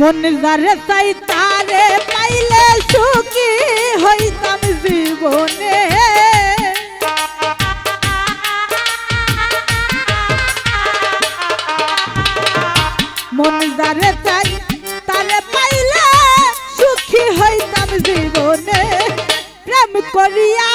মন যারে চাই তারে পাইলে সুখী হইতাম জীবনে। মন যারে চাই তারে পাইলে সুখী হইতাম জীবনে। প্রেম করিয়া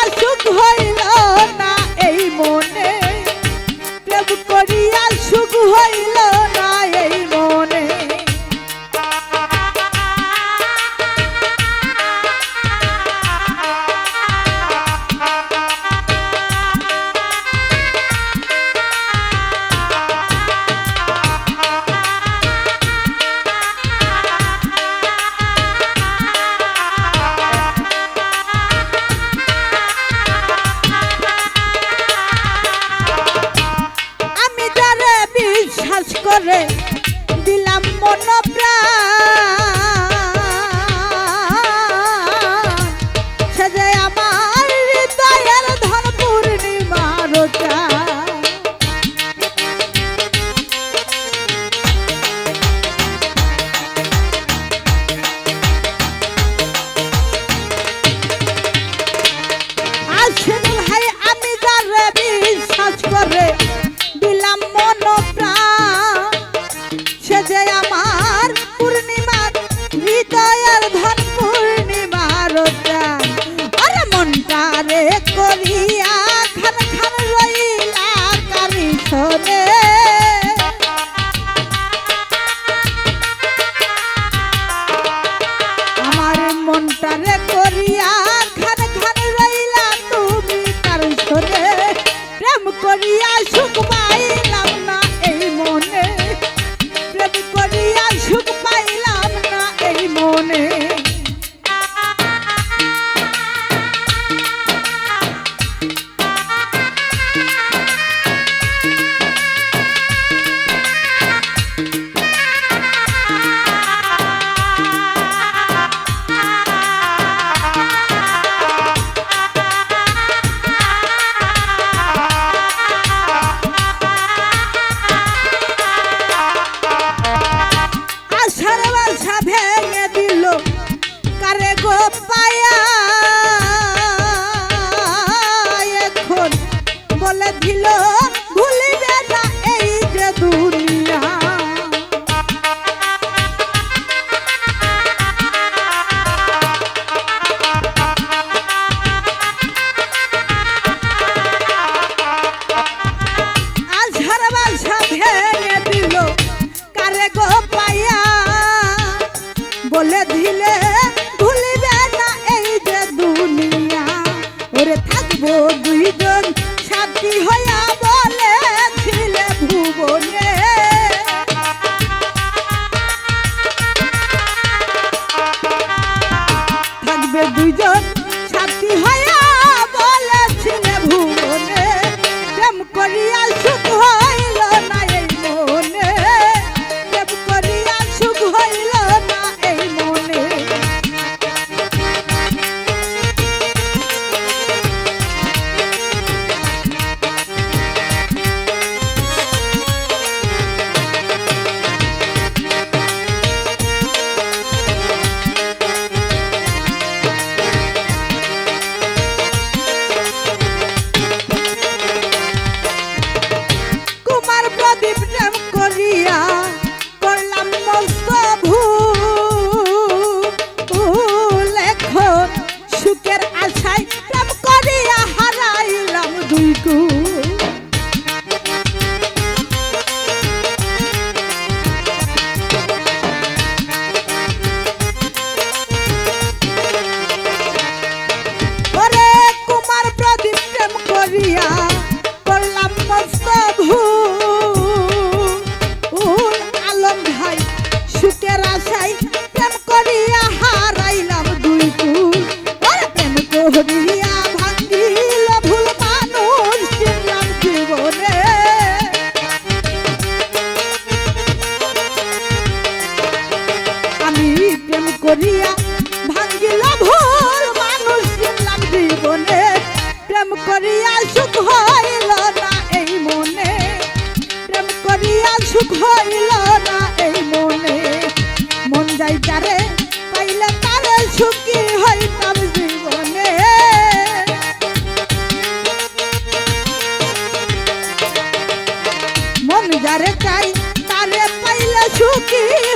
করে দিলাম মন প্রাণ হইলে ভুলিবে না এই যে থাকব দুইজন সাথী হইয়া বলেছিলে ভুবন। ধরিয়া ভাঙ্গিল ভুল মানুষ চিনলাম জীবনে। আমি প্রেম করিয়া ভাঙ্গিল ভুল মানুষ চিনলাম জীবনে। প্রেম করিয়া সুখ হইল না এই মনে। প্রেম করিয়া সুখ হইল না এই মনে। চাই